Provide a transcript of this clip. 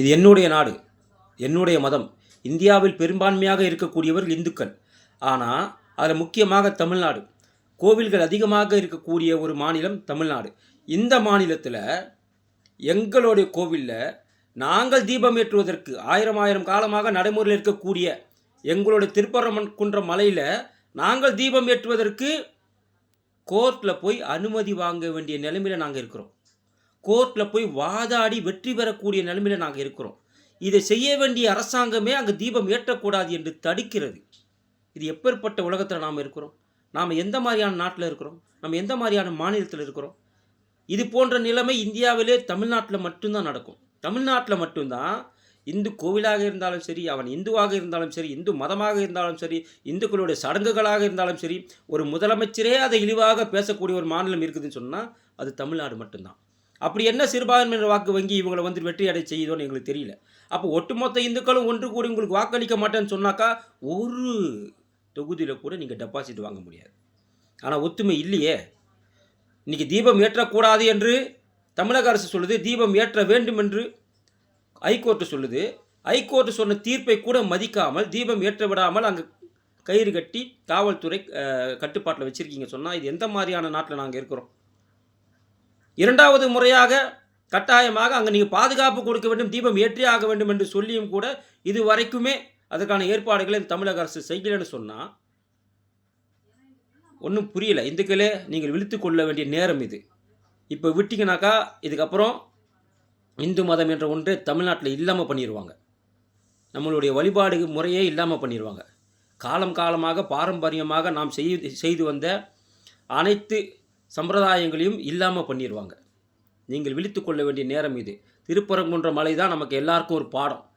இது என்னுடைய நாடு என்னுடைய மதம். இந்தியாவில் பெரும்பான்மையாக இருக்கக்கூடியவர்கள் இந்துக்கள். ஆனால் அதில் முக்கியமாக தமிழ்நாடு. கோவில்கள் அதிகமாக இருக்கக்கூடிய ஒரு மாநிலம் தமிழ்நாடு. இந்த மாநிலத்தில் எங்களுடைய கோவிலில் நாங்கள் தீபம் ஏற்றுவதற்கு ஆயிரம் ஆயிரம் காலமாக நடைமுறையில் இருக்கக்கூடிய எங்களுடைய திருப்பரமன் குன்ற மலையில் நாங்கள் தீபம் ஏற்றுவதற்கு கோர்ட்டில் போய் அனுமதி வாங்க வேண்டிய நிலைமையில் நாங்கள் இருக்கிறோம். கோர்ட்டில் போய் வாதாடி வெற்றி பெறக்கூடிய நிலைமையில் நாங்கள் இருக்கிறோம். இதை செய்ய வேண்டிய அரசாங்கமே அங்கே தீபம் ஏற்றக்கூடாது என்று தடுக்கிறது. இது எப்பேற்பட்ட உலகத்தில் நாம் இருக்கிறோம்? நாம் எந்த மாதிரியான நாட்டில் இருக்கிறோம்? நம்ம எந்த மாதிரியான மாநிலத்தில் இருக்கிறோம்? இது போன்ற நிலைமை இந்தியாவிலே தமிழ்நாட்டில் மட்டும்தான் நடக்கும். தமிழ்நாட்டில் மட்டும்தான் இந்து கோவிலாக இருந்தாலும் சரி அவன் இந்துவாக இருந்தாலும் சரி இந்து மதமாக இருந்தாலும் சரி இந்துக்களுடைய சடங்குகளாக இருந்தாலும் சரி ஒரு முதலமைச்சரே அதை இழிவாக பேசக்கூடிய ஒரு மாநிலம் இருக்குதுன்னு சொன்னால் அது தமிழ்நாடு மட்டும்தான். அப்படி என்ன சிறுபான்மையினர் வாக்கு வங்கி இவங்களை வந்து வெற்றி அடை செய்யுதோன்னு எங்களுக்கு தெரியல. அப்போ ஒட்டுமொத்த இந்துக்களும் ஒன்று கூடி உங்களுக்கு வாக்களிக்க மாட்டேன்னு சொன்னாக்கா ஒரு தொகுதியில் கூட நீங்கள் டெபாசிட் வாங்க முடியாது. ஆனால் ஒத்துமை இல்லையே. இன்றைக்கி தீபம் ஏற்றக்கூடாது என்று தமிழக அரசு சொல்லுது தீபம் ஏற்ற வேண்டும் என்று ஹைகோர்ட்டு சொல்லுது. ஹைகோர்ட்டு சொன்ன தீர்ப்பை கூட மதிக்காமல் தீபம் ஏற்ற விடாமல் அங்கே கயிறு கட்டி காவல்துறை கட்டுப்பாட்டில் வச்சுருக்கீங்க சொன்னால் இது எந்த மாதிரியான நாட்டில் நாங்கள் இருக்கிறோம்? இரண்டாவது முறையாக கட்டாயமாக அங்கே நீங்கள் பாதுகாப்பு கொடுக்க வேண்டும் தீபம் ஏற்றி ஆக வேண்டும் என்று சொல்லியும் கூட இது வரைக்குமே அதற்கான ஏற்பாடுகளை தமிழக அரசு செய்யலைன்னு சொன்னால் ஒன்றும் புரியலை. இந்துக்களே நீங்கள் விழித்து கொள்ள வேண்டிய நேரம் இது. இப்போ விட்டிங்கனாக்கா இதுக்கப்புறம் இந்து மதம் என்ற ஒன்றே தமிழ்நாட்டில் இல்லாமல் பண்ணிடுவாங்க நம்மளுடைய வழிபாடு முறையே இல்லாமல் பண்ணிடுவாங்க காலம் காலமாக பாரம்பரியமாக நாம் செய்து செய்து வந்த அனைத்து சம்பிரதாயங்களையும் இல்லாமல் பண்ணிடுவாங்க நீங்கள் விழித்து கொள்ள வேண்டிய நேரம் இது. திருப்பரங்குன்ற மலை தான் நமக்கு எல்லாருக்கும் ஒரு பாடம்.